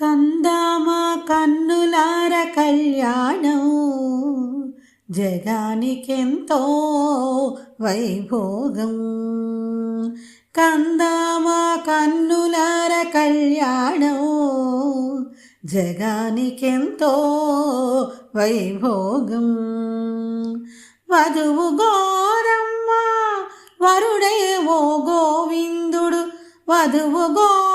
కందామా కన్నులార కళ్యాణం. జగానికెంతో వైభోగం. కందామా కన్నులార కళ్యాణం. జగానికెంతో వైభోగం. వధువు గోరమ్మ వరుడేవో గోవిందుడు. వధువు గో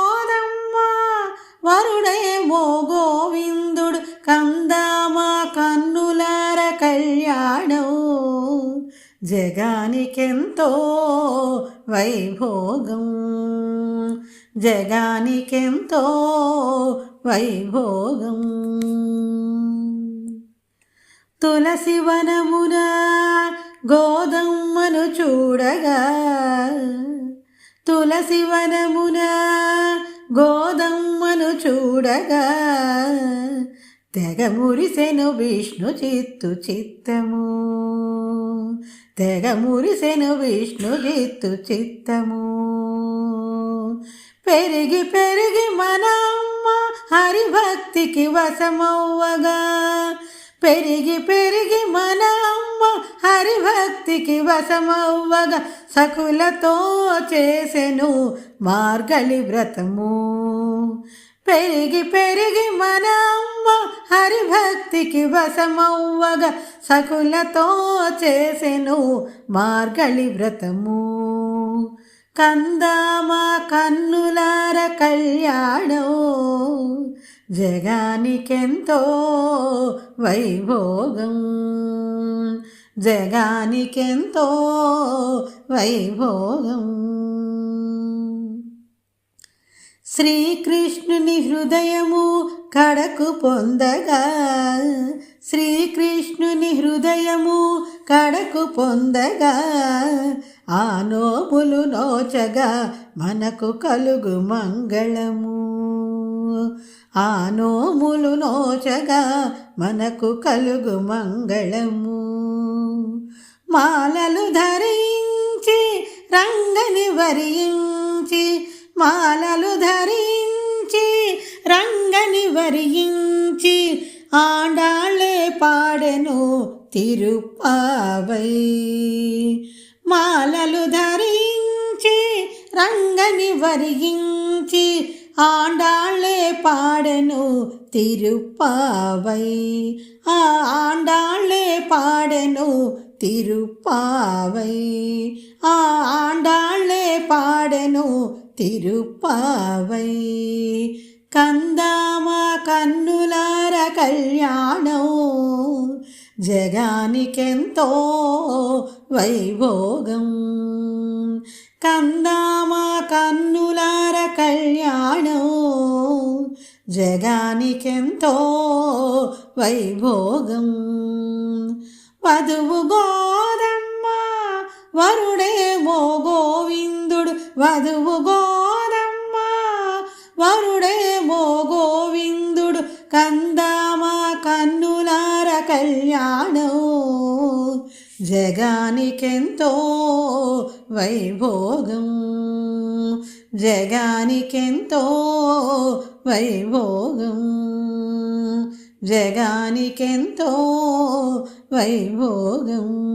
వరుడేవో గోవిందుడు కందామా కన్నులార కళ్యాణం జగానికెంతో వైభోగం జగానికెంతో వైభోగం తులసి వనమున గోదమ్మను చూడగా తులసి వనమున గోదమ్మను చూడగా తెగ మురిసెను విష్ణు చిత్తు చిత్తము. తెగ మురిసెను విష్ణు చిత్తు చిత్తము. పెరిగి పెరిగి మనమ్మ హరిభక్తికి వశమవ్వగా. పెరిగి పెరిగి మనమ్మ హరిభక్తికి వశమవ్వగా. సకులతో చేసెను మార్గళి వ్రతము. పెరిగి పెరిగి మనమ్మ హరిభక్తికి వశమవ్వగా సకులతో చేసెను మార్గళి వ్రతము. కందామా కన్నులార కళ్యాణం జగానికెంతో వైభోగం. జగానికెంతో వైభోగం. శ్రీకృష్ణుని హృదయము కడకు పొందగా. శ్రీకృష్ణుని హృదయము కడకు పొందగా. ఆ నోములు నోచగా మనకు కలుగు మంగళము. ఆ నోములు నోచగా మనకు కలుగు మంగళము. మాలలు ధరించి రంగని వరించి మాలలు ధరించి రంగని వరించి ఆడాళ్ళే పాడెను తిరుపావై మాలలు ధరించి రంగని వరించి ఆండాళ్ళే పాడెను తిరుపావై ఆ ఆండాళ్ళే పాడెను తిరుపావై ఆ ఆండాళ్ళే పాడెను తిరుపావై కందామా కన్నులార కళ్యాణం జగానికెంతో వైభోగం కందామా కన్నులార కళ్యాణం జగానికెంతో వైభోగం వధువు గోదమ్మ వరుడేమో గోవిందుడు వధువు గోదమ్మ కళ్యాణం జగానికెంతో వైభోగం. జగానికెంతో వైభోగం. జగానికెంతో వైభోగం.